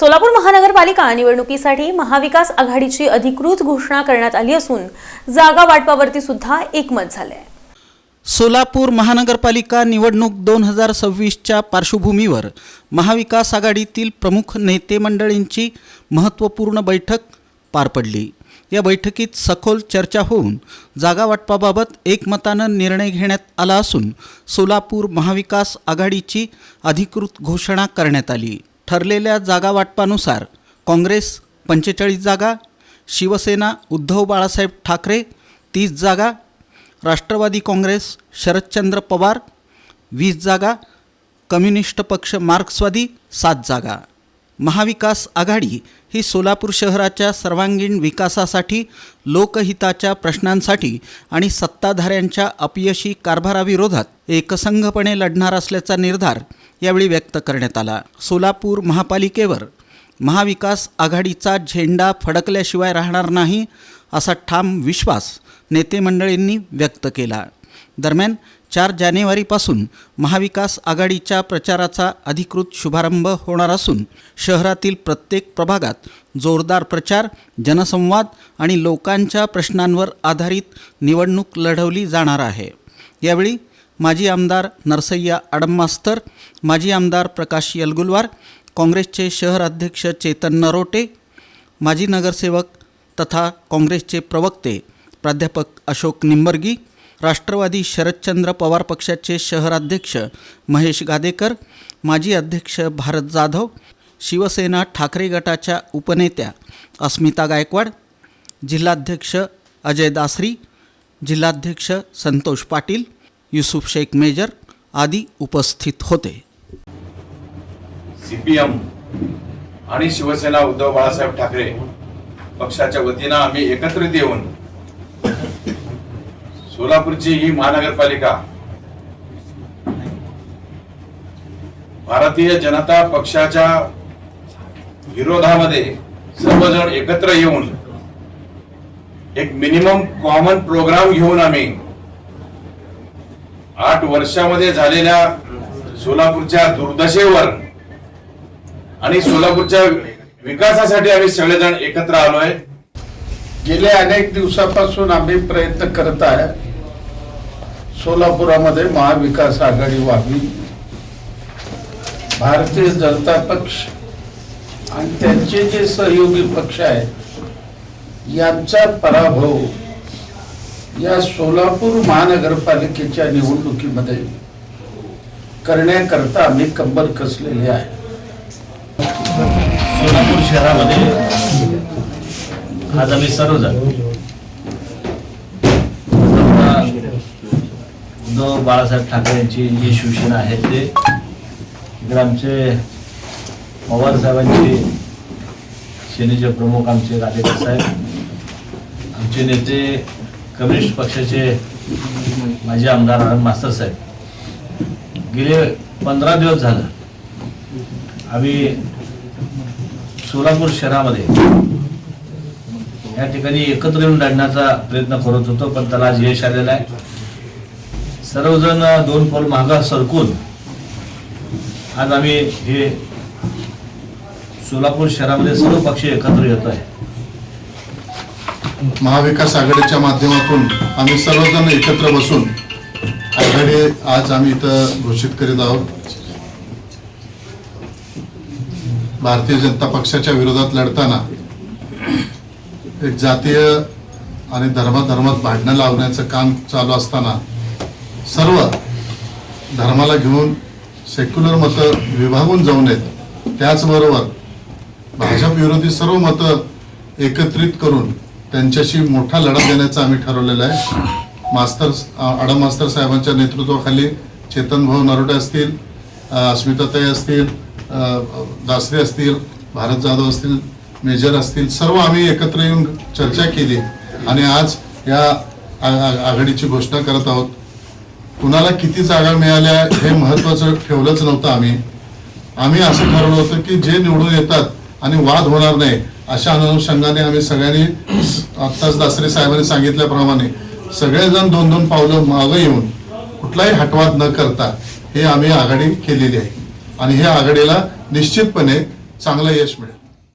सोलापूर महानगरपालिका निवडणुकीसाठी महाविकास आघाडीची अधिकृत घोषणा करण्यात आली असून जागा वाटपावरती सुद्धा एकमत झाले सोलापूर महानगरपालिका निवडणूक दोन हजार सव्वीसच्या पार्श्वभूमीवर महाविकास आघाडीतील प्रमुख नेते मंडळींची महत्त्वपूर्ण बैठक पार पडली. या बैठकीत सखोल चर्चा होऊन जागा वाटपाबाबत एकमतानं निर्णय घेण्यात आला असून सोलापूर महाविकास आघाडीची अधिकृत घोषणा करण्यात आली. ठरलेल्या जागा वाटपानुसार काँग्रेस पंचेचाळीस जागा शिवसेना उद्धव बाळासाहेब ठाकरे तीस जागा राष्ट्रवादी काँग्रेस शरदचंद्र पवार वीस जागा कम्युनिस्ट पक्ष मार्क्सवादी सात जागा. महाविकास आघाडी ही सोलापूर शहराच्या सर्वांगीण विकासासाठी लोकहिताच्या प्रश्नांसाठी आणि सत्ताधाऱ्यांच्या अपयशी कारभाराविरोधात एकसंघपणे लढणार असल्याचा निर्धार यावेळी व्यक्त करण्यात आला. सोलापूर महापालिकेवर महाविकास आघाडीचा झेंडा फडकल्याशिवाय राहणार नाही असा ठाम विश्वास नेते मंडळींनी व्यक्त केला. दरम्यान चार जानेवारीपासून महाविकास आघाडीच्या प्रचाराचा अधिकृत शुभारंभ होणार असून शहरातील प्रत्येक प्रभागात जोरदार प्रचार जनसंवाद आणि लोकांच्या प्रश्नांवर आधारित निवडणूक लढवली जाणार आहे. यावेळी माजी आमदार नरसय्या आडममास्तर माजी आमदार प्रकाश यलगुलवार काँग्रेसचे शहर अध्यक्ष चेतन नरोटे माजी नगरसेवक तथा काँग्रेसचे प्रवक्ते प्राध्यापक अशोक निंबर्गी राष्ट्रवादी शरदचंद्र पवार पक्षाचे शहराध्यक्ष महेश गादेकर माजी अध्यक्ष भारत जाधव शिवसेना ठाकरे गटाच्या उपनेत्या अस्मिता गायकवाड जिल्हाध्यक्ष अजय दासरी जिल्हाध्यक्ष संतोष पाटील युसुफ शेख मेजर आदी उपस्थित होते. सीपीएम आणि शिवसेना उद्धव बाळासाहेब ठाकरे पक्षाच्या वतीनं आम्ही एकत्रित येऊन सोलापूरची ही महानगरपालिका भारतीय जनता पक्षाच्या विरोधामध्ये सर्वजण एकत्र येऊन एक मिनिमम कॉमन प्रोग्राम घेऊन आम्ही आठ वर्षामध्ये झालेल्या सोलापूरच्या दुर्दशेवर आणि सोलापूरच्या विकासासाठी आम्ही सगळेजण एकत्र आलोय. गेल्या अनेक दिवसापासून आम्ही प्रयत्न करत आहे. सोलापुरामध्ये महाविकास आघाडी व्हावी. भारतीय जनता पक्ष आणि त्यांचे जे सहयोगी पक्ष आहेत यांचा पराभव या सोलापूर महानगरपालिकेच्या निवडणुकीमध्ये करण्याकरता आम्ही कंबर कसलेले आहे. सोलापूर शहरामध्ये आज आम्ही सर्वजण उद्धव बाळासाहेब ठाकरे यांची जी शिवसेना आहे ते इकडे आमचे पवार साहेबांचे सेनेचे प्रमुख आमचे राजेकर साहेब आमचे नेते कम्युनिस्ट पक्षाचे माजी आमदार मास्तर साहेब. गेले पंधरा दिवस झालं. आम्ही सोलापूर शहरामध्ये या ठिकाणी एकत्र येऊन लढण्याचा प्रयत्न करत होतो पण त्याला आज यश आलेलं आहे. सर्वजण दोन पाऊल मागा सरकून आज आम्ही हे सोलापूर शहरामध्ये सर्व पक्ष एकत्र येत आहे. महाविकास आघाडीच्या माध्यमातून आम्ही सर्वजण एकत्र बसून आघाडी आज आम्ही इथं घोषित करीत आहोत. भारतीय जनता पक्षाच्या विरोधात लढताना एक जातीय आणि धर्माधर्मात भांडणं लावण्याचं काम चालू असताना सर्व धर्माला घेऊन सेक्युलर मतं विभागून जाऊ नयेत. त्याचबरोबर भाजप विरोधी सर्व मतं एकत्रित करून त्यांच्याशी मोठा लढा देण्याचं आम्ही ठरवलेलं आहे. मास्तर आडम मास्तर साहेबांच्या नेतृत्वाखाली चेतन भाऊ नरोडे असतील अस्मिताताई असतील दासरे असतील भारत जाधव असतील मेजर असतील सर्व आम्ही एकत्र येऊन चर्चा केली आणि आज या आघाडीची घोषणा करत आहोत. कुणाला किती जागा मिळाल्या हे महत्वाचं ठेवलंच नव्हतं आम्ही. आम्ही असं ठरवलं होतं की जे निवडून येतात आणि वाद होणार नाही अशा अनुषंगाने आम्ही सगळ्यांनी आत्ताच दासरे साहेबांनी सांगितल्याप्रमाणे सगळेजण दोन दोन पावलं मागं येऊन कुठलाही हटवाद न करता हे आम्ही आघाडी केलेली आहे. आणि ह्या आघाडीला निश्चितपणे चांगलं यश मिळेल.